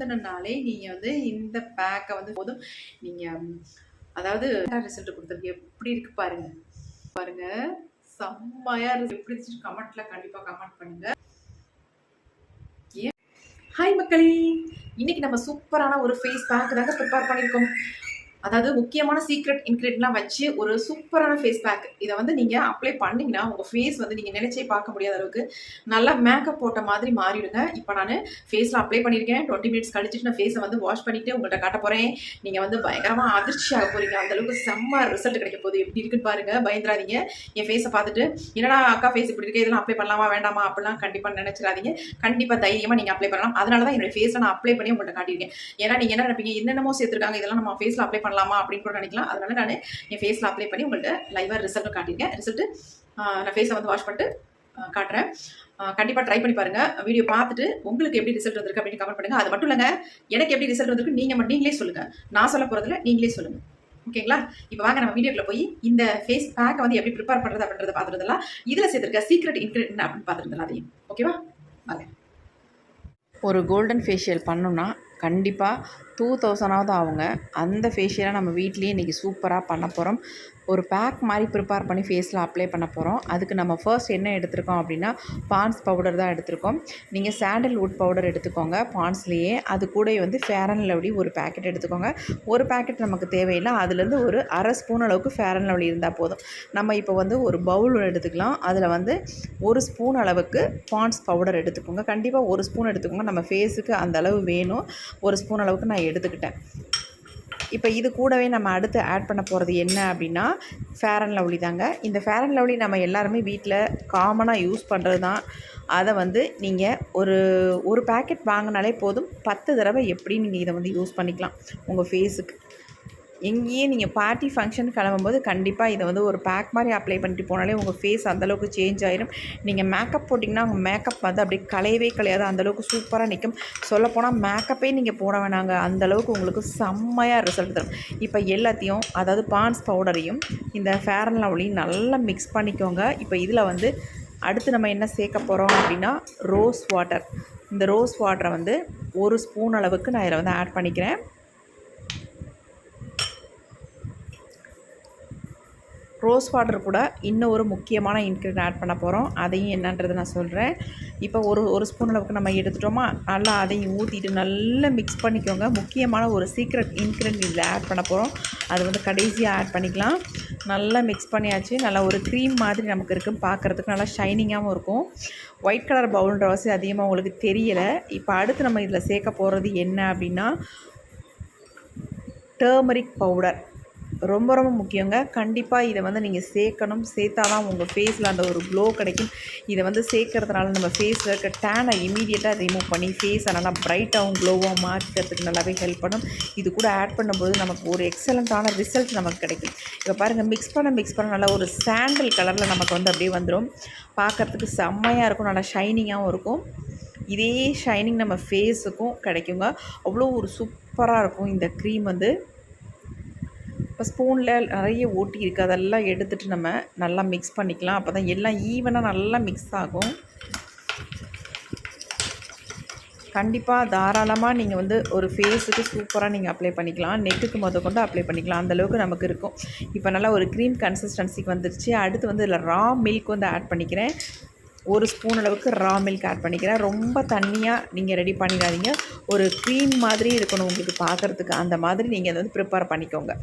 முந்தின நாளே நீங்கள் வந்து இந்த பேக்கை வந்து போதும். நீங்கள் அதாவது ரிசல்ட் கொடுத்துருக்கு எப்படி இருக்கு பாருங்க. பாருங்க. செம்மையாக இருக்கு. எப்படி இருந்துச்சு? கமெண்ட்ல கண்டிப்பாக கமெண்ட் பண்ணுங்க. ஹாய் மக்களே. இன்னைக்கு நம்ம சூப்பரான ஒரு ஃபேஸ் பேக் தாங்க ப்ரிப்பேர் பண்ணியிருக்கோம். அதாவது முக்கியமான சீக்ரெட் இன்க்ரீடியன்ட்லாம் வச்சு ஒரு சூப்பரான ஃபேஸ் பேக் இதை வந்து நீங்கள் அப்ளை பண்ணிங்கன்னா உங்கள் ஃபேஸ் வந்து நீங்கள் நினச்சே பார்க்க முடியாத அளவுக்கு நல்லா மேக்கப் போட்ட மாதிரி மாறிடுங்க. இப்போ நான் ஃபேஸில் அப்ளை பண்ணியிருக்கேன். டுவெண்ட்டி மினிட்ஸ் கழிச்சிட்டு நான் ஃபேஸை வந்து வாஷ் பண்ணிவிட்டு உங்கள்கிட்ட காட்ட போகிறேன் நீங்கள் வந்து பயங்கரமாக அதிர்ச்சியாக போகிறீங்க அந்தளவுக்கு செம்ம ரிசல்ட் கிடைக்க போகுது. எப்படி இருக்குன்னு பாருங்கள் பயந்துடாதீங்க. என் ஃபேஸை பார்த்துட்டு என்னடா அக்கா ஃபேஸ் இப்படி இருக்கு? இதெல்லாம் அப்ளை பண்ணலாமா? வேண்டாமா? அப்படிலாம் கண்டிப்பாக நினச்சிடாதீங்க. கண்டிப்பாக தைரியமாக நீங்கள் அப்ளை பண்ணலாம். அதனால தான் என்னோட ஃபேஸை நான் அப்ளை பண்ணி உங்கள்கிட்ட காட்டியிருக்கேன். ஏன்னா நீங்கள் என்ன நினைப்பீங்க? என்னென்னமோ சேர்த்துருக்காங்க. இதெல்லாம் நம்ம ஃபேஸில் அப்ளை பண்ணலாமா அப்படின்னு கூட நினைக்கலாம். அதனால நான் என் ஃபேஸில் அப்ளை பண்ணி உங்கள்கிட்ட லைவாக ரிசல்ட்டும் காட்டியிருக்கேன். ரிசல்ட்டு நான் ஃபேஸை வந்து வாஷ் பண்ணிட்டு காட்டுறேன். கண்டிப்பாக ட்ரை பண்ணி பாருங்கள் வீடியோ பார்த்துட்டு உங்களுக்கு எப்படி ரிசல்ட் வந்திருக்கு அப்படின்னு கமெண்ட் பண்ணுங்கள் அது மட்டும் இல்லைங்க எனக்கு எப்படி ரிசல்ட் வந்திருக்கு நீங்கள் மட்டும் நீங்களே சொல்லுங்கள் நான் சொல்ல போகிறதுல நீங்களே சொல்லுங்கள் ஓகேங்களா? இப்போ வாங்க நம்ம வீடியோக்குள்ள போய் இந்த ஃபேஸ் பேக்கை வந்து எப்படி ப்ரிப்பேர் பண்ணுறது அப்படின்றத பார்த்துருந்தலாம். இதில் சேர்த்துருக்க சீக்ரெட் இன்க்ரீடியன்ட் அப்படின்னு பார்த்துருந்தலாம் அதையும். ஓகேவா வாங்க. ஒரு கோல்டன் ஃபேஷியல் பண்ணோம்னா கண்டிப்பாக டூ தௌசண்டாவது ஆகுங்க. அந்த ஃபேஷியலை நம்ம வீட்லேயே இன்றைக்கி சூப்பராக பண்ண போகிறோம் ஒரு பேக் மாதிரி ப்ரிப்பேர் பண்ணி ஃபேஸில் அப்ளை பண்ண போகிறோம் அதுக்கு நம்ம ஃபர்ஸ்ட் என்ன எடுத்திருக்கோம் அப்படின்னா பான்ஸ் பவுடர் தான் எடுத்திருக்கோம். நீங்கள் சாண்டல்வுட் பவுடர் எடுத்துக்கோங்க பான்ஸ்லேயே அது கூட வந்து ஃபேர் அண்ட் லவ்லி ஒரு பேக்கெட் எடுத்துக்கோங்க. ஒரு பேக்கெட் நமக்கு தேவையில்லை. அதுலேருந்து ஒரு அரை ஸ்பூன் அளவுக்கு ஃபேர் அண்ட் லவ்லி இருந்தால் போதும். நம்ம இப்போ வந்து ஒரு பவுல் எடுத்துக்கலாம். அதில் வந்து ஒரு ஸ்பூன் அளவுக்கு பான்ஸ் பவுடர் எடுத்துக்கோங்க. கண்டிப்பாக ஒரு ஸ்பூன் எடுத்துக்கோங்க. நம்ம ஃபேஸுக்கு அந்த அளவு வேணும். ஒரு ஸ்பூன் அளவுக்கு நான் எடுத்துக்கிட்டேன். இப்போ இது கூடவே நம்ம அடுத்து ஆட் பண்ண போகிறது என்ன அப்படின்னா ஃபேர் அண்ட் லவ்லி தாங்க. இந்த ஃபேர் அண்ட் லவ்லி நம்ம எல்லாருமே வீட்டில் காமனாக யூஸ் பண்ணுறது தான் அதை வந்து நீங்கள் ஒரு ஒரு பேக்கெட் வாங்கினாலே போதும். பத்து தடவை எப்படி நீங்கள் இதை வந்து யூஸ் பண்ணிக்கலாம். உங்கள் ஃபேஸுக்கு எங்கேயே நீங்கள் பார்ட்டி ஃபங்க்ஷன் கிளம்பும்போது கண்டிப்பாக இதை வந்து ஒரு பேக் மாதிரி அப்ளை பண்ணிட்டு போனாலே உங்கள் ஃபேஸ் அந்தளவுக்கு சேஞ்ச் ஆயிரும். நீங்கள் மேக்கப் போட்டிங்கன்னா உங்கள் மேக்கப் வந்து அப்படியே கலையவே கலையாது அந்தளவுக்கு சூப்பராக நிற்கும் சொல்லப்போனால் மேக்கப்பே நீங்கள் போட வேணாங்க. அந்தளவுக்கு உங்களுக்கு செம்மையாக ரிசல்ட் தரும். இப்போ எல்லாத்தையும் அதாவது பான்ஸ் பவுடரையும் இந்த ஃபேர் அண்ட் லவ்லியும் நல்லா மிக்ஸ் பண்ணிக்கோங்க. இப்போ இதில் வந்து அடுத்து நம்ம என்ன சேர்க்க போகிறோம் அப்படின்னா ரோஸ் வாட்டர் இந்த ரோஸ் வாட்டரை வந்து ஒரு ஸ்பூன் அளவுக்கு நான் இதில் வந்து ஆட் பண்ணிக்கிறேன். ரோஸ் வாட்டர் கூட இன்னும் ஒரு முக்கியமான இன்க்ரீடியன்ட் ஆட் பண்ண போகிறோம் அதையும் என்னன்றதை நான் சொல்கிறேன் இப்போ ஒரு ஒரு ஸ்பூன் அளவுக்கு நம்ம எடுத்துட்டோமா நல்லா அதையும் ஊற்றிட்டு நல்லா மிக்ஸ் பண்ணிக்கோங்க. முக்கியமான ஒரு சீக்ரெட் இன்க்ரீடியன்ட் இதில் ஆட் பண்ண போகிறோம் அது வந்து கடைசியாக ஆட் பண்ணிக்கலாம். நல்லா மிக்ஸ் பண்ணியாச்சு. நல்லா ஒரு க்ரீம் மாதிரி நமக்கு இருக்கும் பார்க்குறதுக்கு நல்லா ஷைனிங்காகவும் இருக்கும். ஒயிட் கலர் பவுல்ன்ற வசதி அதிகமாக உங்களுக்கு தெரியலை. இப்போ அடுத்து நம்ம இதில் சேர்க்க போகிறது என்ன அப்படின்னா டர்மரிக் பவுடர் ரொம்ப ரொம்ப முக்கியங்க. கண்டிப்பாக இதை வந்து நீங்கள் சேர்க்கணும். சேர்த்தா தான் உங்கள் ஃபேஸில் அந்த ஒரு க்ளோ கிடைக்கும். இதை வந்து சேர்க்கறதுனால நம்ம ஃபேஸில் இருக்க டேனை இமீடியட்டாக ரிமூவ் பண்ணி ஃபேஸை நல்லா ப்ரைட்டாகவும் க்ளோவாகவும் மாற்றிக்கிறதுக்கு நல்லாவே ஹெல்ப் பண்ணும். இது கூட ஆட் பண்ணும்போது நமக்கு ஒரு எக்ஸலண்ட்டான ரிசல்ட் நமக்கு கிடைக்கும். இப்போ பாருங்கள் மிக்ஸ் பண்ண மிக்ஸ் பண்ண நல்லா ஒரு சாண்டல் கலரில் நமக்கு வந்து அப்படியே வந்துடும் பார்க்குறதுக்கு செம்மையாக இருக்கும். நல்லா ஷைனிங்காகவும் இருக்கும். இதே ஷைனிங் நம்ம ஃபேஸுக்கும் கிடைக்குங்க. அவ்வளோ ஒரு சூப்பராக இருக்கும். இந்த க்ரீம் வந்து. இப்போ ஸ்பூனில் நிறைய ஓட்டி இருக்குது. அதெல்லாம் எடுத்துகிட்டு நம்ம நல்லா மிக்ஸ் பண்ணிக்கலாம். அப்போ தான் எல்லாம் ஈவனாக நல்லா மிக்ஸ் ஆகும். கண்டிப்பாக தாராளமாக நீங்கள் வந்து ஒரு ஃபேஸுக்கு சூப்பராக நீங்கள் அப்ளை பண்ணிக்கலாம். நெக்குக்கு முத கொண்டு அப்ளை பண்ணிக்கலாம். அந்தளவுக்கு நமக்கு இருக்கும். இப்போ நல்லா ஒரு க்ரீம் கன்சிஸ்டன்சிக்கு வந்துருச்சு. அடுத்து வந்து இதில் ரா மில்க் வந்து ஆட் பண்ணிக்கிறேன். ஒரு ஸ்பூன் அளவுக்கு ரா மில்க் ஆட் பண்ணிக்கிறேன். ரொம்ப தண்ணியாக நீங்கள் ரெடி பண்ணிடாதீங்க. ஒரு க்ரீம் மாதிரி இருக்கணும் உங்களுக்கு பார்க்குறதுக்கு அந்த மாதிரி நீங்கள் அதை வந்து ப்ரிப்பேர் பண்ணிக்கோங்க.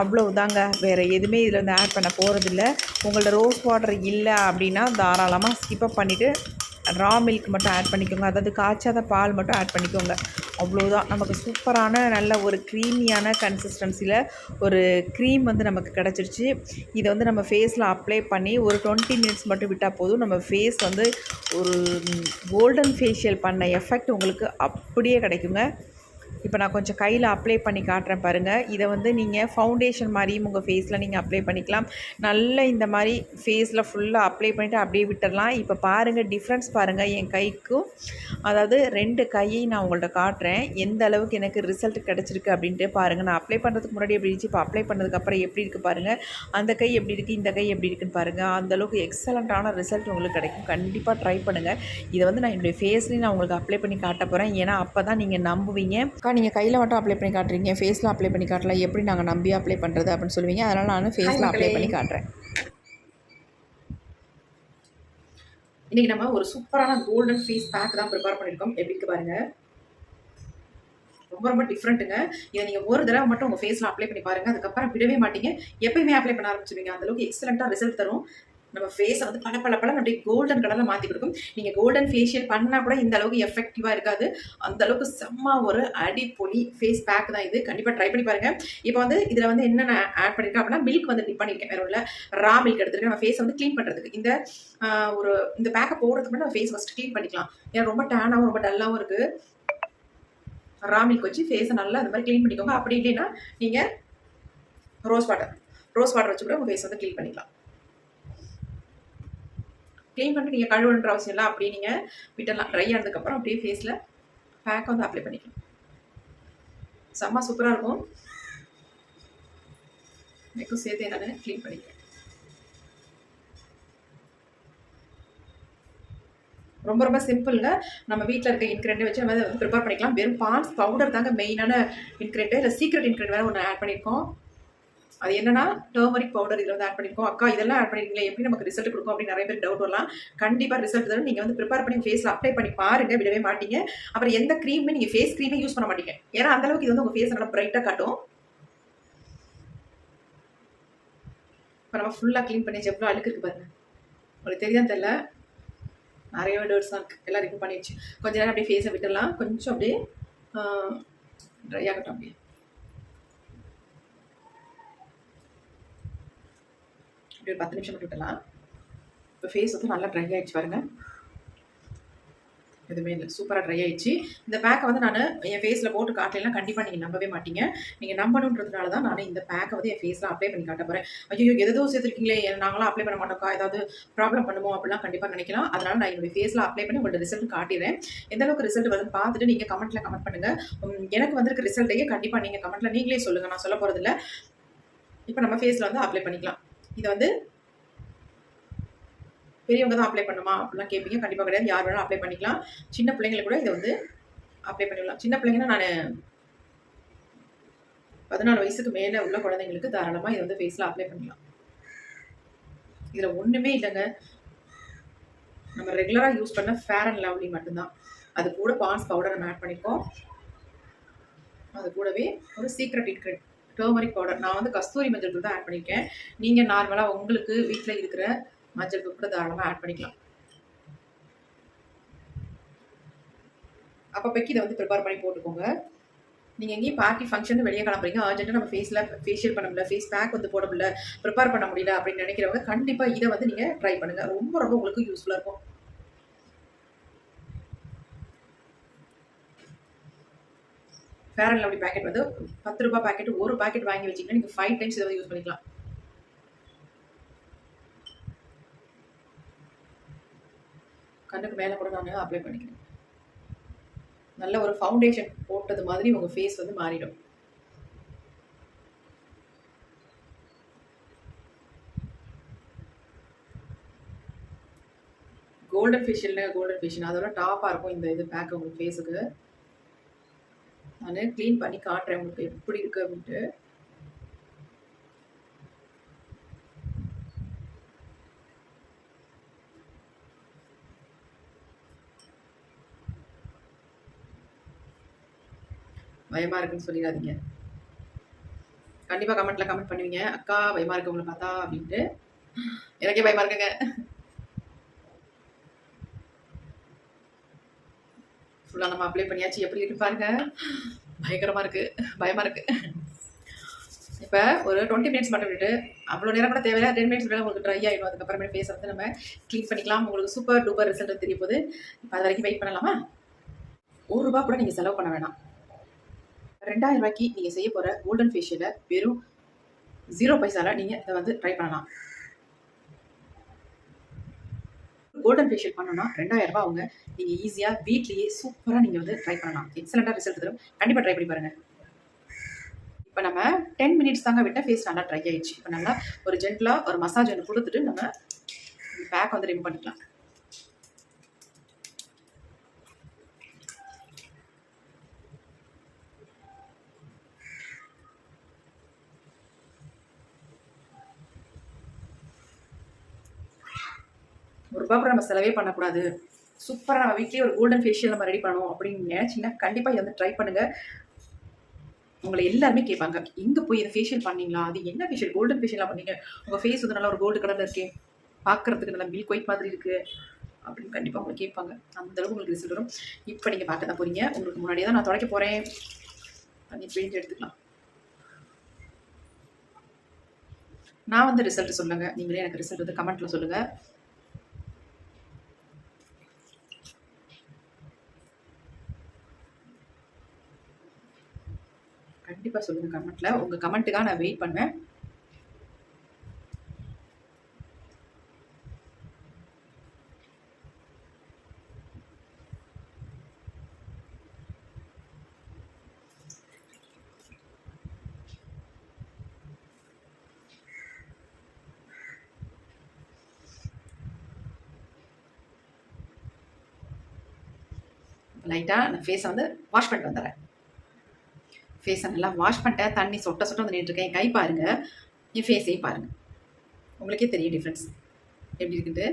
அவ்வளவுதாங்க. வேறு எதுவுமே இதில் வந்து ஆட் பண்ண போகிறதில்ல உங்கள்ட்ட ரோஸ் வாட்டர் இல்லை அப்படின்னா தாராளமாக ஸ்கிப்பப் பண்ணிவிட்டு ரா மில்க் மட்டும் ஆட் பண்ணிக்கோங்க. அதாவது காய்ச்சாத பால் மட்டும் ஆட் பண்ணிக்கோங்க. அவ்வளோதான் நமக்கு சூப்பரான நல்ல ஒரு க்ரீமியான கன்சிஸ்டன்சியில் ஒரு க்ரீம் வந்து நமக்கு கிடச்சிருச்சு. இதை வந்து நம்ம ஃபேஸில் அப்ளை பண்ணி ஒரு டுவெண்ட்டி மினிட்ஸ் மட்டும் விட்டால் போதும். நம்ம ஃபேஸ் வந்து ஒரு கோல்டன் ஃபேஷியல் பண்ண எஃபெக்ட் உங்களுக்கு அப்படியே கிடைக்குங்க. இப்போ நான் கொஞ்சம் கையில் அப்ளை பண்ணி காட்டுறேன் பாருங்கள் இதை வந்து நீங்கள் ஃபவுண்டேஷன் மாதிரியும் உங்கள் ஃபேஸில் நீங்கள் அப்ளை பண்ணிக்கலாம். நல்ல இந்த மாதிரி ஃபேஸில் ஃபுல்லாக அப்ளை பண்ணிவிட்டு அப்படியே விட்டுடலாம் இப்போ பாருங்கள் டிஃப்ரென்ஸ் பாருங்கள் என் கைக்கும் அதாவது ரெண்டு கையை நான் உங்கள்கிட்ட காட்டுறேன். எந்த அளவுக்கு எனக்கு ரிசல்ட் கிடச்சிருக்கு அப்படின்ட்டு பாருங்கள் நான் அப்ளை பண்ணுறதுக்கு முன்னாடி எப்படி இருந்துச்சு? இப்போ அப்ளை பண்ணதுக்கப்புறம் எப்படி இருக்குது பாருங்கள் அந்த கை எப்படி இருக்குது இந்த கை எப்படி இருக்குன்னு பாருங்கள் அந்தளவுக்கு எக்ஸலண்ட்டான ரிசல்ட் உங்களுக்கு கிடைக்கும். கண்டிப்பாக ட்ரை பண்ணுங்கள் இதை வந்து நான் என்னுடைய ஃபேஸ்லேயும் நான் உங்களுக்கு அப்ளை பண்ணி காட்ட போகிறேன் ஏன்னா அப்போ தான் நீங்கள் நம்புவீங்க. அக்கா நீங்கள் கையில் மட்டும் அப்ளை பண்ணி காட்டுறீங்க. ஃபேஸில் அப்ளை பண்ணி காட்டல. எப்படி நாங்கள் நம்பி அப்ளை பண்ணுறது அப்படின்னு சொல்லுவீங்க. அதனால் நான் ஃபேஸில் அப்ளை. பண்ணி காட்டுறேன். இன்னைக்கு நம்ம ஒரு சூப்பரான கோல்டன் ஃபேஸ் பேக் தான் ப்ரிப்பேர் பண்ணியிருக்கோம். எப்படி இருக்கு பாருங்க. ரொம்ப ரொம்ப டிஃப்ரெண்ட்டுங்க இதை நீங்கள் ஒரு தடவை மட்டும் உங்கள் ஃபேஸில் அப்ளை பண்ணி பாருங்க. அதுக்கப்புறம் விடவே மாட்டீங்க. எப்பயுமே அப்ளை பண்ண ஆரம்பிச்சிருவீங்க. அந்த அளவுக்கு எக்ஸலண்ட்டாக ரிசல்ட் தரும். நம்ம ஃபேஸை வந்து பல பல பல அப்படியே கோல்டன் கலரில் மாற்றி கொடுக்கும். நீங்கள் கோல்டன் ஃபேஷியல் பண்ணால் கூட இந்த அளவுக்கு எஃபெக்டிவாக இருக்காது. அந்த அளவுக்கு செம்ம ஒரு அடிப்பொலி ஃபேஸ் பேக் தான் இது. கண்டிப்பாக ட்ரை பண்ணி பாருங்கள் இப்போ வந்து இதில் வந்து என்னென்ன ஆட் பண்ணியிருக்கேன் அப்படின்னா மில்க் வந்து டிப் பண்ணியிருக்கேன் வேற உள்ள ரா மில்க் எடுத்துருக்கேன். நம்ம ஃபேஸை வந்து க்ளீன் பண்ணுறதுக்கு இந்த ஒரு இந்த பேக்கை போடுறதுக்கு முன்னாடி நம்ம ஃபேஸ் ஃபஸ்ட் க்ளீன் பண்ணிக்கலாம். ஏன்னா ரொம்ப டேனாகவும் ரொம்ப டல்லாகவும் இருக்குது ரா மில்க் வச்சு ஃபேஸை நல்லா அந்த மாதிரி க்ளீன் பண்ணிக்கோங்க. அப்படி இல்லைன்னா நீங்கள் ரோஸ் வாட்டர் ரோஸ் வாட்டர் வச்சு கூட உங்கள் ஃபேஸ் வந்து க்ளீன் பண்ணிக்கலாம். க்ளீன் பண்ணிட்டு நீங்கள் கழுவுன்ற அவசியம் இல்லை அப்படியே நீங்கள் விட்டலாம் ட்ரை ஆனதுக்கப்புறம் அப்படியே ஃபேஸில் பேக் வந்து அப்ளை பண்ணிக்கலாம். செம்ம சூப்பராக இருக்கும். மேக்கும் சேர்த்து நான் க்ளீன் பண்ணிக்கிறேன் ரொம்ப ரொம்ப சிம்பிளில் நம்ம வீட்டில் இருக்க இன்க்ரெண்ட் வச்சு நம்ம வந்து ப்ரிப்பேர் பண்ணிக்கலாம். வெறும் பான்ஸ் பவுடர் தாங்க மெயினான இன்க்ரெண்ட்டு இல்லை சீக்ரெட் இன்க்ரெண்ட் வேறு ஒன்று ஆட் பண்ணியிருக்கோம் அது என்னன்னா டர்மரிக் பவுடர் இதில் வந்து ஆட் பண்ணியிருக்கோம் அக்கா இதெல்லாம் ஆட் பண்ணிருக்கீங்களே எப்படி நமக்கு ரிசல்ட் கொடுக்கும் அப்படின்னு நிறைய பேர் டவுட் வரலாம். கண்டிப்பாக ரிசல்ட் தரும். நீங்கள் வந்து ப்ரிப்பேர் பண்ணி ஃபேஸில் அப்ளை பண்ணி பாருங்க விடவே மாட்டீங்க. அப்புறம் எந்த க்ரீமே நீங்கள் ஃபேஸ் க்ரீமே யூஸ் பண்ண மாட்டீங்க. ஏன்னா அந்த அளவுக்கு இது வந்து உங்கள் ஃபேஸ் நல்லா பிரைட்டாக காட்டும். இப்போ நம்ம ஃபுல்லாக க்ளீன் பண்ணி எவ்வளோ அழுக்கு இருக்கு பாருங்க. உங்களுக்கு தெரியும் தெரியல? நிறைய டேர்ட்ஸ் தான் இருக்குது எல்லாம் ரிமூவ் பண்ணிடுச்சு கொஞ்ச நேரம் அப்படியே ஃபேஸை விட்டுடலாம். கொஞ்சம் அப்படியே ட்ரை ஆகட்டும் அப்படியே. அப்படியே ஒரு பத்து நிமிஷம் மட்டும் விட்டலாம் இப்போ ஃபேஸ் வந்து நல்லா ட்ரை ஆகிடுச்சு பாருங்கள் எதுவுமே இல்லை. சூப்பராக ட்ரை ஆயிடுச்சு. இந்த பேக்கை வந்து நான் என் ஃபேஸில் போட்டு காட்டலாம் கண்டிப்பாக நீங்கள் நம்பவே மாட்டீங்க. நீங்கள் நம்பணுன்றதுனால தான் நான் இந்த பேக்கை வந்து என் ஃபேஸில் அப்ளை பண்ணி காட்ட போகிறேன் ஐயோ எதோ சேர்த்துருக்கீங்களே. நாங்களாம் அப்ளை பண்ண மாட்டோம்க்கா. ஏதாவது ப்ராப்ளம் பண்ணுமோ அப்படிலாம் கண்டிப்பாக நினைக்கலாம். அதனால் நான் என்னுடைய ஃபேஸில் அப்ளை பண்ணி உங்களோட ரிசல்ட் காட்டிடுறேன். எந்த அளவுக்கு ரிசல்ட் வருதுன்னு பார்த்துட்டு நீங்கள் கமெண்ட்டில் கமெண்ட் பண்ணுங்கள் எனக்கு வந்திருக்க ரிசல்ட்டையே கண்டிப்பாக நீங்கள் கமெண்ட்டில் நீங்களே சொல்லுங்கள் நான் சொல்ல போகிறதில்ல இப்போ நம்ம ஃபேஸில் வந்து அப்ளை பண்ணிக்கலாம். இதை வந்து பெரியவங்க தான் அப்ளை பண்ணுமா அப்படிலாம் கேட்பீங்க கண்டிப்பாக கிடையாது. யார் வேணாலும் அப்ளை பண்ணிக்கலாம். சின்ன பிள்ளைங்களுக்கு கூட இதை வந்து அப்ளை பண்ணிக்கலாம் சின்ன பிள்ளைங்கன்னா நான் பதினாலு வயசுக்கு மேலே உள்ள குழந்தைங்களுக்கு தாராளமாக இதை வந்து ஃபேஸில் அப்ளை பண்ணலாம் இதில் ஒன்றுமே இல்லைங்க. நம்ம ரெகுலராக யூஸ் பண்ண ஃபேர் அண்ட் லவ்லி மட்டும்தான். அது கூட பான்ஸ் பவுடர் நம்ம ஆட் பண்ணியிருக்கோம் அது கூடவே ஒரு சீக்ரெட் இன்க்ரெட் டர்மரிக் பவுடர் நான் வந்து கஸ்தூரி மஞ்சள் தூள் தான் ஆட் பண்ணியிருக்கேன் நீங்கள் நார்மலாக உங்களுக்கு வீட்டில் இருக்கிற மஞ்சள் தூள் கூட தாராளமாக ஆட் பண்ணிக்கலாம். அப்பப்போக்கி இதை வந்து ப்ரிப்பேர் பண்ணி போட்டுக்கோங்க. நீங்கள் எங்கேயும் பார்ட்டி ஃபங்க்ஷன் வெளியே கிளம்புறீங்க. அர்ஜென்ட்டாக நம்ம ஃபேஸில் ஃபேஷியல் பண்ண முடியல ஃபேஸ் பேக் வந்து போட முடியல ப்ரிப்பேர் பண்ண முடியல அப்படின்னு நினைக்கிறவங்க கண்டிப்பாக இதை வந்து நீங்கள் ட்ரை பண்ணுங்கள் ரொம்ப ரொம்ப உங்களுக்கு யூஸ்ஃபுல்லாக இருக்கும். ஃபேர் அண்ட் லவ்லி பேக்கெட் வந்து பத்து ரூபாய் பேக்கெட் ஒரு பேக்கெட் வாங்கி வச்சிங்கன்னா நீங்கள் ஃபைவ் டைம்ஸ் இதை வந்து யூஸ் பண்ணிக்கலாம். கண்ணுக்கு மேலே கூட நான் அப்ளை பண்ணிக்கிறேன். நல்ல ஒரு ஃபவுண்டேஷன் போட்டது மாதிரி உங்கள் ஃபேஸ் வந்து மாறிடும். கோல்டன் ஃபேஷியல்னு கோல்டன் ஃபேஷியல் அதோட டாப்பாக இருக்கும் இந்த இது பேக் உங்கள் ஃபேஸுக்கு நான் க்ளீன் பண்ணி காட்டுறேன் உங்களுக்கு எப்படி இருக்குது அப்படின்ட்டு. பயமாக இருக்குன்னு சொல்லிடாதீங்க. கண்டிப்பாக கமெண்ட்டில் கமெண்ட் பண்ணுவீங்க. அக்கா பயமாக இருக்கு உங்களை பார்த்தா அப்படின்ட்டு. எனக்கே பயமாக இருக்குங்க. ஃபுல்லாக நம்ம அப்ளை பண்ணியாச்சு. எப்படி இருக்கு பாருங்க. பயங்கரமாக இருக்குது பயமாக இருக்குது இப்போ ஒரு டுவெண்ட்டி மினிட்ஸ் மட்டும் விட்டுட்டு அவ்வளோ நேரம் கூட தேவையில்லை. டென் மினிட்ஸ் விட உங்களுக்கு ட்ரை ஆகிடும் அதுக்கப்புறமே ஃபேஸ் வந்து நம்ம க்ளீன் பண்ணிக்கலாம். உங்களுக்கு சூப்பர் டூப்பர் ரிசல்ட் தெரிய போகுது. இப்போ அது வரைக்கும் வெயிட் பண்ணலாமா? ஒரு ரூபா கூட நீங்கள் செலவு பண்ண வேணாம். ரெண்டாயிரம் ரூபாய்க்கு நீங்கள் செய்ய போகிற கோல்டன் ஃபேஷியலை வெறும் ஜீரோ பைசாவில் நீங்கள் இதை வந்து ட்ரை பண்ணலாம். கோல்டன் ஃபேஷியல் பண்ணணும்னா ரெண்டாயிரம் ரூபாய் அவங்க நீங்கள் ஈஸியாக வீட்லேயே சூப்பராக நீங்கள் வந்து ட்ரை பண்ணலாம். எக்ஸலண்ட்டாக ரிசல்ட் தரும். கண்டிப்பாக ட்ரை பண்ணி பாருங்கள் இப்போ நம்ம டென் மினிட்ஸ் தாங்க விட்டால் ஃபேஸ் நல்லா ட்ரை ஆயிடுச்சு. இப்போ நல்லா ஒரு ஜென்டலாக ஒரு மசாஜ் ஒன்று கொடுத்துட்டு நம்ம பேக் வந்து ரிமூவ் பண்ணிக்கலாம். ரூபா கூட நம்ம செலவே பண்ணக்கூடாது. சூப்பராக நம்ம வீட்லேயே ஒரு கோல்டன் ஃபேஷியல் நம்ம ரெடி பண்ணணும் அப்படின்னு நினச்சிங்கன்னா கண்டிப்பாக இதை வந்து ட்ரை பண்ணுங்கள் உங்களை எல்லாருமே கேட்பாங்க. எங்கே போய் இதை ஃபேஷியல் பண்ணீங்களா? அது என்ன ஃபேஷியல் கோல்டன் ஃபேஷியலாக பண்ணீங்க. உங்கள் ஃபேஸ் வந்து நல்லா ஒரு கோல்டு கலரில் இருக்கே. பார்க்குறதுக்கு நல்லா மில்க் ஒயிட் மாதிரி இருக்குது அப்படின்னு கண்டிப்பாக உங்களை கேட்பாங்க. அந்த அளவுக்கு உங்களுக்கு ரிசல்ட் வரும். இப்போ நீங்கள் பார்க்க தான் போகிறீங்க உங்களுக்கு முன்னாடியே தான் நான் துடைக்க போகிறேன் தண்ணி பிழிஞ்சு எடுத்துக்கலாம். நான் வந்து ரிசல்ட் சொல்லுங்கள் நீங்களே எனக்கு ரிசல்ட் வந்து கமெண்ட்டில் சொல்லுங்கள் கண்டிப்பாக சொல்லுங்கள் கமெண்ட்டில் உங்கள் கமெண்ட்டுக்காக நான் வெயிட் பண்ணுவேன். லைட்டாக நான் ஃபேஸை வந்து வாஷ் பண்ணிட்டு வந்துடுறேன். ஃபேஸை நல்லா வாஷ் பண்ணிட்டேன். தண்ணி சொட்ட சொட்ட வந்து நின்றுருக்கேன் கை பாருங்க. என் ஃபேஸையும் பாருங்க. உங்களுக்கே தெரியும் டிஃப்ரென்ஸ் எப்படி இருக்குது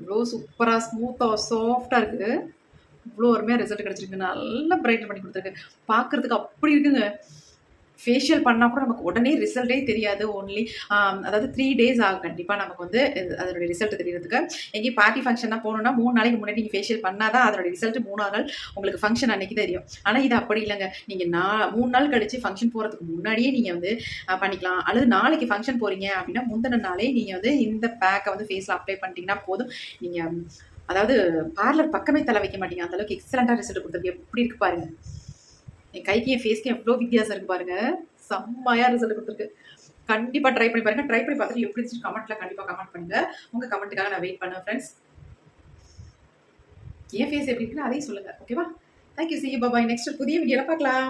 இவ்வளோ சூப்பராக ஸ்மூத்தாக சாஃப்டாக இருக்குது இவ்வளோ அருமையாக ரிசல்ட் கிடச்சிருக்கு. நல்லா பிரைட்டன் பண்ணி கொடுத்துருக்கு. பார்க்குறதுக்கு அப்படி இருக்குங்க. ஃபேஷியல் பண்ணால் கூட நமக்கு உடனே ரிசல்ட்டே தெரியாது. ஒன்லி அதாவது த்ரீ டேஸ் ஆகும். கண்டிப்பாக நமக்கு வந்து அதனுடைய ரிசல்ட் தெரியறதுக்கு. எங்கேயும் பார்ட்டி ஃபங்க்ஷனாக போகணுன்னா மூணு நாளைக்கு முன்னாடி நீங்கள் ஃபேஷியல் பண்ணால் தான் அதனுடைய ரிசல்ட் மூணாவது நாள் உங்களுக்கு ஃபங்க்ஷன் அன்னைக்கு தெரியும். ஆனால் இது அப்படி இல்லைங்க. நீங்கள் நான் மூணு நாள் கழித்து ஃபங்க்ஷன் போகிறதுக்கு முன்னாடியே நீங்கள் வந்து பண்ணிக்கலாம். அல்லது நாளைக்கு ஃபங்க்ஷன் போகிறீங்க அப்படின்னா முந்தின நாளே நீங்கள் வந்து இந்த பேக்கை வந்து ஃபேஸில் அப்ளை பண்ணிட்டீங்கன்னா போதும். நீங்கள் அதாவது பார்லர் பக்கமே தலை வைக்க மாட்டீங்க. அந்த அளவுக்கு எக்ஸலண்ட்டாக ரிசல்ட் கொடுத்துருக்கு எப்படி இருக்கு பாருங்கள் என் கைக்கு என் ஃபேஸ்க்கு எவ்வளோ வித்தியாசம் இருக்கு பாருங்க. செம்மையாக ரிசல்ட் கொடுத்துருக்கு. கண்டிப்பாக ட்ரை பண்ணி பாருங்க. ட்ரை பண்ணி பார்த்துட்டு எப்படி இருந்துச்சு கமெண்ட்ல கண்டிப்பாக கமெண்ட் பண்ணுங்க. உங்கள் கமெண்ட்டுக்காக நான் வெயிட் பண்ணேன் ஃப்ரெண்ட்ஸ் என் ஃபேஸ் எப்படி இருக்குன்னு அதையும் சொல்லுங்கள் ஓகேவா தேங்க்யூ சி பாபாய் நெக்ஸ்ட் புதிய வீடியோவில் பார்க்கலாம்.